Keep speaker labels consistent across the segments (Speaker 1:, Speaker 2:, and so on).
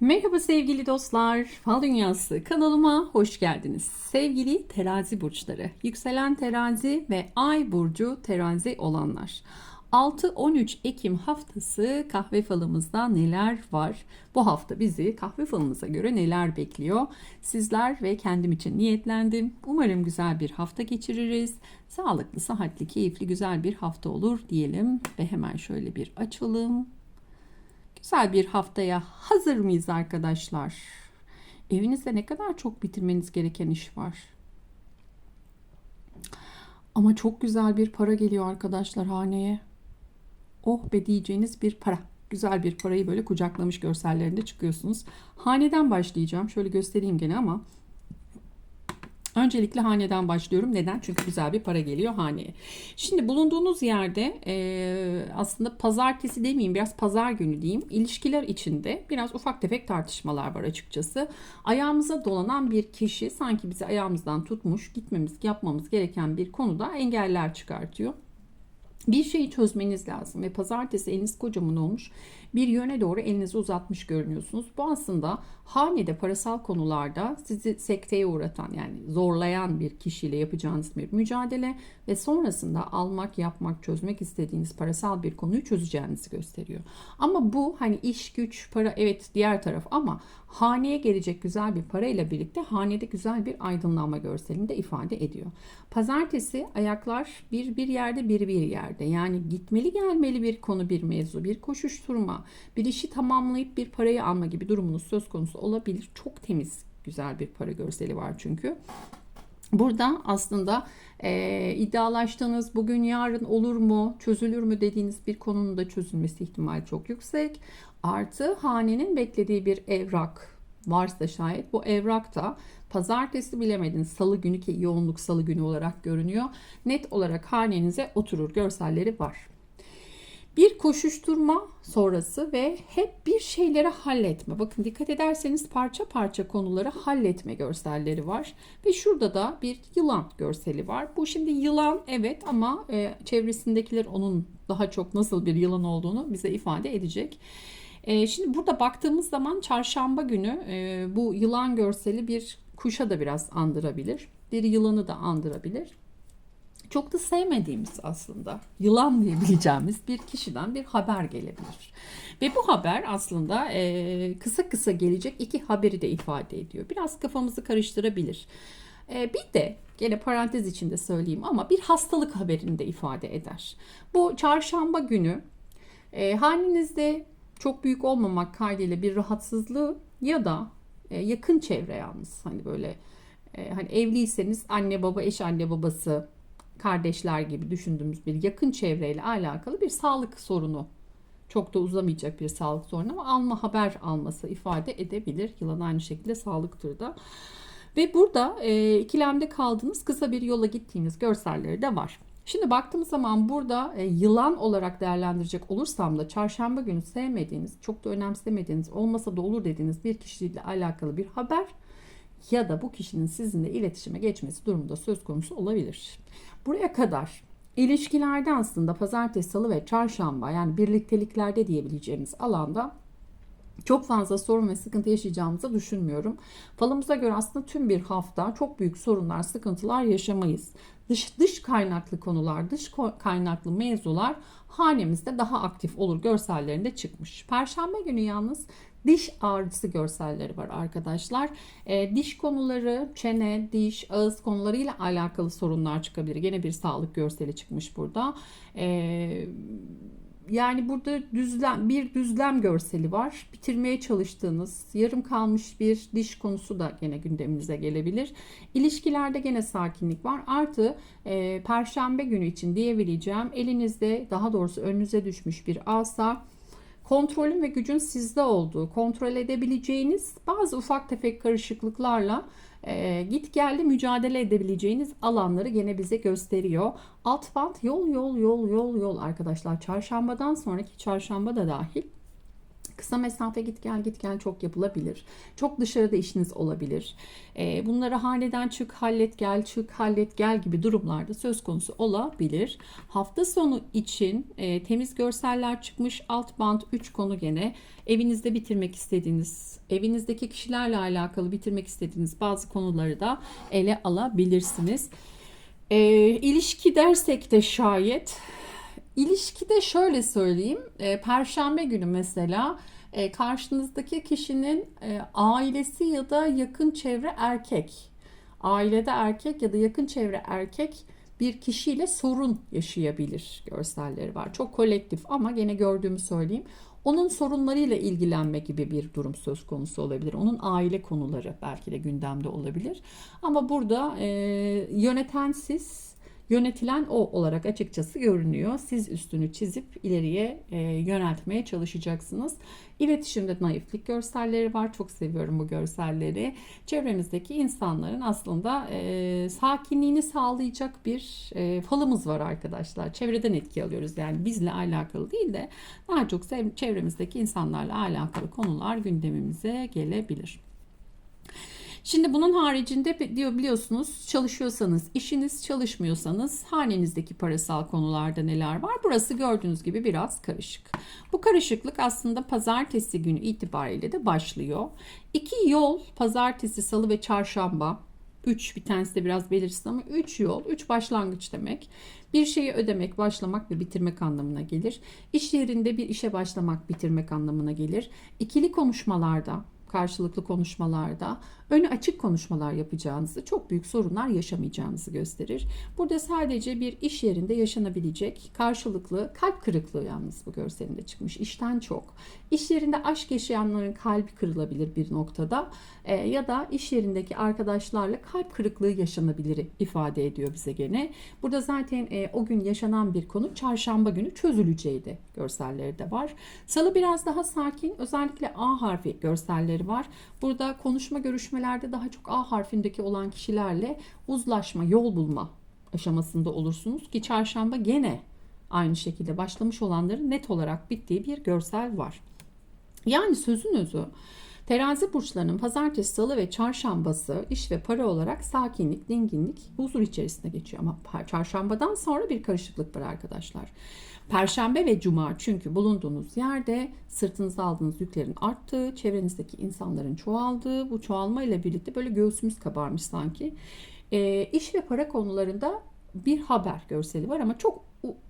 Speaker 1: Merhaba sevgili dostlar. Fal Dünyası kanalıma hoş geldiniz. Sevgili terazi burçları, yükselen terazi ve ay burcu terazi olanlar. 6-13 Ekim haftası kahve falımızda neler var? Bu hafta bizi kahve falımıza göre neler bekliyor? Sizler ve kendim için niyetlendim. Umarım güzel bir hafta geçiririz. Sağlıklı, sıhhatli, keyifli, güzel bir hafta olur diyelim. Ve hemen şöyle bir açalım. Güzel bir haftaya hazır mıyız arkadaşlar? Evinizde ne kadar çok bitirmeniz gereken iş var. Ama çok güzel bir para geliyor arkadaşlar haneye. Oh be diyeceğiniz bir para. Güzel bir parayı böyle kucaklamış görsellerinde çıkıyorsunuz. Haneden başlayacağım. Şöyle göstereyim gene ama Öncelikle haneden başlıyorum. Neden? Çünkü güzel bir para geliyor haneye. Şimdi bulunduğunuz yerde e, aslında pazartesi demeyeyim biraz pazar günü diyeyim. İlişkiler içinde biraz ufak tefek tartışmalar var açıkçası. Ayağımıza dolanan bir kişi sanki bizi ayağımızdan tutmuş gitmemiz yapmamız gereken bir konuda engeller çıkartıyor. Bir şeyi çözmeniz lazım ve pazartesi eliniz kocaman olmuş bir yöne doğru elinizi uzatmış görünüyorsunuz. Bu aslında hanede parasal konularda sizi sekteye uğratan yani zorlayan bir kişiyle yapacağınız bir mücadele ve sonrasında almak, yapmak, çözmek istediğiniz parasal bir konuyu çözeceğinizi gösteriyor. Ama bu hani iş, güç, para evet diğer taraf ama haneye gelecek güzel bir parayla birlikte hanede güzel bir aydınlanma görselinde ifade ediyor. Pazartesi ayaklar bir bir yerde bir bir yerde yani gitmeli gelmeli bir konu bir mevzu bir koşuşturma bir işi tamamlayıp bir parayı alma gibi durumunuz söz konusu olabilir. Çok temiz güzel bir para görseli var çünkü. Burada aslında e, iddialaştığınız bugün yarın olur mu çözülür mü dediğiniz bir konunun da çözülmesi ihtimali çok yüksek. Artı hanenin beklediği bir evrak varsa şayet bu evrak da pazartesi bilemedin salı günü ki yoğunluk salı günü olarak görünüyor. Net olarak hanenize oturur görselleri var bir koşuşturma sonrası ve hep bir şeyleri halletme. Bakın dikkat ederseniz parça parça konuları halletme görselleri var. Ve şurada da bir yılan görseli var. Bu şimdi yılan evet ama e, çevresindekiler onun daha çok nasıl bir yılan olduğunu bize ifade edecek. E, şimdi burada baktığımız zaman çarşamba günü e, bu yılan görseli bir kuşa da biraz andırabilir. Bir yılanı da andırabilir çok da sevmediğimiz aslında yılan diyebileceğimiz bir kişiden bir haber gelebilir. Ve bu haber aslında e, kısa kısa gelecek iki haberi de ifade ediyor. Biraz kafamızı karıştırabilir. E, bir de gene parantez içinde söyleyeyim ama bir hastalık haberini de ifade eder. Bu çarşamba günü e, halinizde çok büyük olmamak kaydıyla bir rahatsızlığı ya da e, yakın çevre yalnız hani böyle e, hani evliyseniz anne baba eş anne babası kardeşler gibi düşündüğümüz bir yakın çevreyle alakalı bir sağlık sorunu çok da uzamayacak bir sağlık sorunu ama alma haber alması ifade edebilir. Yılan aynı şekilde sağlıktır da. Ve burada e, ikilemde kaldığınız kısa bir yola gittiğiniz görselleri de var. Şimdi baktığımız zaman burada e, yılan olarak değerlendirecek olursam da çarşamba günü sevmediğiniz, çok da önemsemediğiniz, olmasa da olur dediğiniz bir kişiyle alakalı bir haber ya da bu kişinin sizinle iletişime geçmesi durumunda söz konusu olabilir. Buraya kadar ilişkilerde aslında pazartesi, salı ve çarşamba yani birlikteliklerde diyebileceğimiz alanda çok fazla sorun ve sıkıntı yaşayacağımızı düşünmüyorum. Falımıza göre aslında tüm bir hafta çok büyük sorunlar, sıkıntılar yaşamayız. Dış, dış kaynaklı konular, dış kaynaklı mevzular hanemizde daha aktif olur görsellerinde çıkmış. Perşembe günü yalnız diş ağrısı görselleri var arkadaşlar. E, diş konuları, çene, diş, ağız konularıyla alakalı sorunlar çıkabilir. Gene bir sağlık görseli çıkmış burada. E, yani burada düzlem bir düzlem görseli var. Bitirmeye çalıştığınız yarım kalmış bir diş konusu da gene gündeminize gelebilir. İlişkilerde gene sakinlik var. Artı e, perşembe günü için diyebileceğim elinizde daha doğrusu önünüze düşmüş bir asa kontrolün ve gücün sizde olduğu, kontrol edebileceğiniz bazı ufak tefek karışıklıklarla e, git geldi mücadele edebileceğiniz alanları gene bize gösteriyor. Alt bant yol yol yol yol yol arkadaşlar çarşambadan sonraki çarşamba da dahil Kısa mesafe git gel git gel çok yapılabilir. Çok dışarıda işiniz olabilir. E, bunları haneden çık hallet gel çık hallet gel gibi durumlarda söz konusu olabilir. Hafta sonu için e, temiz görseller çıkmış. Alt band 3 konu gene. Evinizde bitirmek istediğiniz, evinizdeki kişilerle alakalı bitirmek istediğiniz bazı konuları da ele alabilirsiniz. E, ilişki dersek de şayet İlişkide şöyle söyleyeyim. E, Perşembe günü mesela e, karşınızdaki kişinin e, ailesi ya da yakın çevre erkek. Ailede erkek ya da yakın çevre erkek bir kişiyle sorun yaşayabilir görselleri var. Çok kolektif ama gene gördüğümü söyleyeyim. Onun sorunlarıyla ilgilenme gibi bir durum söz konusu olabilir. Onun aile konuları belki de gündemde olabilir. Ama burada e, yöneten siz, yönetilen o olarak açıkçası görünüyor. Siz üstünü çizip ileriye e, yöneltmeye çalışacaksınız. İletişimde naiflik görselleri var. Çok seviyorum bu görselleri. Çevremizdeki insanların aslında e, sakinliğini sağlayacak bir e, falımız var arkadaşlar. Çevreden etki alıyoruz. Yani bizle alakalı değil de daha çok çevremizdeki insanlarla alakalı konular gündemimize gelebilir. Şimdi bunun haricinde diyor biliyorsunuz çalışıyorsanız, işiniz çalışmıyorsanız hanenizdeki parasal konularda neler var? Burası gördüğünüz gibi biraz karışık. Bu karışıklık aslında pazartesi günü itibariyle de başlıyor. İki yol pazartesi, salı ve çarşamba 3 bir tanesi de biraz belirsiz ama 3 yol, 3 başlangıç demek. Bir şeyi ödemek, başlamak ve bitirmek anlamına gelir. İş yerinde bir işe başlamak, bitirmek anlamına gelir. İkili konuşmalarda, karşılıklı konuşmalarda önü açık konuşmalar yapacağınızı, çok büyük sorunlar yaşamayacağınızı gösterir. Burada sadece bir iş yerinde yaşanabilecek karşılıklı kalp kırıklığı yalnız bu görselinde çıkmış. İşten çok. İş yerinde aşk yaşayanların kalbi kırılabilir bir noktada E, ya da iş yerindeki arkadaşlarla kalp kırıklığı yaşanabilir ifade ediyor bize gene. Burada zaten e, o gün yaşanan bir konu çarşamba günü çözüleceğiydi görselleri de var. Salı biraz daha sakin özellikle A harfi görselleri var. Burada konuşma görüşmelerde daha çok A harfindeki olan kişilerle uzlaşma, yol bulma aşamasında olursunuz ki çarşamba gene aynı şekilde başlamış olanların net olarak bittiği bir görsel var. Yani sözün özü terazi burçlarının pazartesi, salı ve çarşambası iş ve para olarak sakinlik, dinginlik, huzur içerisinde geçiyor. Ama çarşambadan sonra bir karışıklık var arkadaşlar. Perşembe ve cuma çünkü bulunduğunuz yerde sırtınıza aldığınız yüklerin arttığı, çevrenizdeki insanların çoğaldığı, bu çoğalma ile birlikte böyle göğsümüz kabarmış sanki. E, iş ve para konularında bir haber görseli var ama çok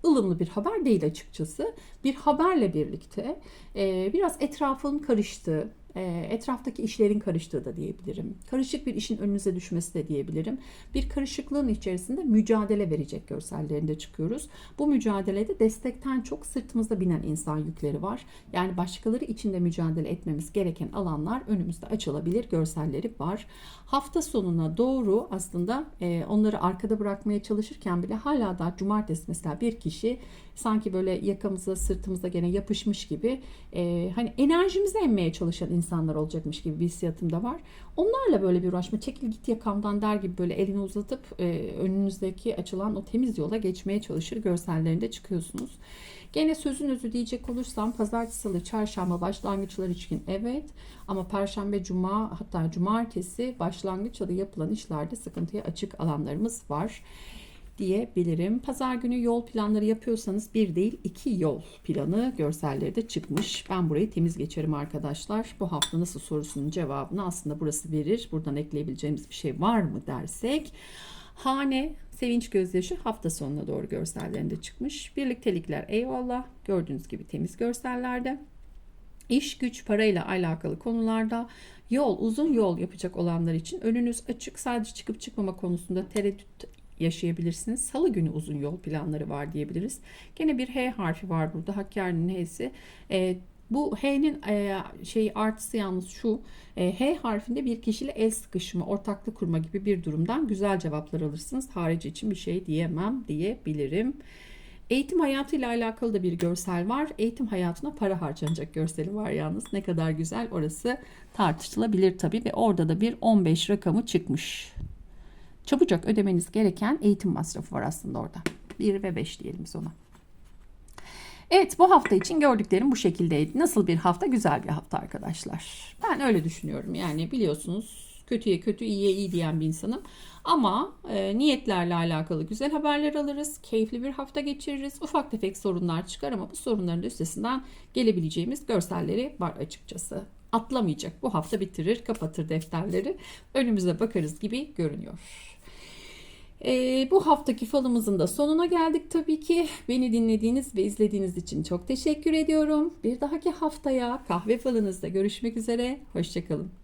Speaker 1: ılımlı bir haber değil açıkçası. Bir haberle birlikte e, biraz etrafın karıştığı, etraftaki işlerin karıştığı da diyebilirim. Karışık bir işin önünüze düşmesi de diyebilirim. Bir karışıklığın içerisinde mücadele verecek görsellerinde çıkıyoruz. Bu mücadelede destekten çok sırtımızda binen insan yükleri var. Yani başkaları için de mücadele etmemiz gereken alanlar önümüzde açılabilir görselleri var. Hafta sonuna doğru aslında e, onları arkada bırakmaya çalışırken bile hala da cumartesi mesela bir kişi sanki böyle yakamıza sırtımıza gene yapışmış gibi e, hani enerjimizi emmeye çalışan insanlar olacakmış gibi bir hissiyatım da var. Onlarla böyle bir uğraşma çekil git yakamdan der gibi böyle elini uzatıp e, önünüzdeki açılan o temiz yola geçmeye çalışır görsellerinde çıkıyorsunuz. Gene sözün özü diyecek olursam pazartesi, salı, çarşamba başlangıçlar için evet ama perşembe, cuma hatta cumartesi başlangıç ya yapılan işlerde sıkıntıya açık alanlarımız var diyebilirim. Pazar günü yol planları yapıyorsanız bir değil iki yol planı görselleri de çıkmış. Ben burayı temiz geçerim arkadaşlar. Bu hafta nasıl sorusunun cevabını aslında burası verir. Buradan ekleyebileceğimiz bir şey var mı dersek. Hane, sevinç gözyaşı hafta sonuna doğru görsellerinde çıkmış. Birliktelikler eyvallah. Gördüğünüz gibi temiz görsellerde. İş güç parayla alakalı konularda yol uzun yol yapacak olanlar için önünüz açık sadece çıkıp çıkmama konusunda tereddüt yaşayabilirsiniz. Salı günü uzun yol planları var diyebiliriz. Gene bir H harfi var burada. Hakkari'nin H'si. E, bu H'nin e, şey artısı yalnız şu. E, H harfinde bir kişiyle el sıkışma, ortaklık kurma gibi bir durumdan güzel cevaplar alırsınız. Harici için bir şey diyemem diyebilirim. Eğitim hayatıyla alakalı da bir görsel var. Eğitim hayatına para harcanacak görseli var yalnız. Ne kadar güzel orası tartışılabilir tabii ve orada da bir 15 rakamı çıkmış. Çabucak ödemeniz gereken eğitim masrafı var aslında orada. 1 ve 5 diyelim biz ona. Evet bu hafta için gördüklerim bu şekildeydi. Nasıl bir hafta? Güzel bir hafta arkadaşlar. Ben öyle düşünüyorum. Yani biliyorsunuz kötüye kötü iyiye iyi diyen bir insanım. Ama e, niyetlerle alakalı güzel haberler alırız. Keyifli bir hafta geçiririz. Ufak tefek sorunlar çıkar ama bu sorunların üstesinden gelebileceğimiz görselleri var açıkçası. Atlamayacak. Bu hafta bitirir, kapatır defterleri. Önümüze bakarız gibi görünüyor. Ee, bu haftaki falımızın da sonuna geldik tabii ki. Beni dinlediğiniz ve izlediğiniz için çok teşekkür ediyorum. Bir dahaki haftaya kahve falınızda görüşmek üzere. Hoşçakalın.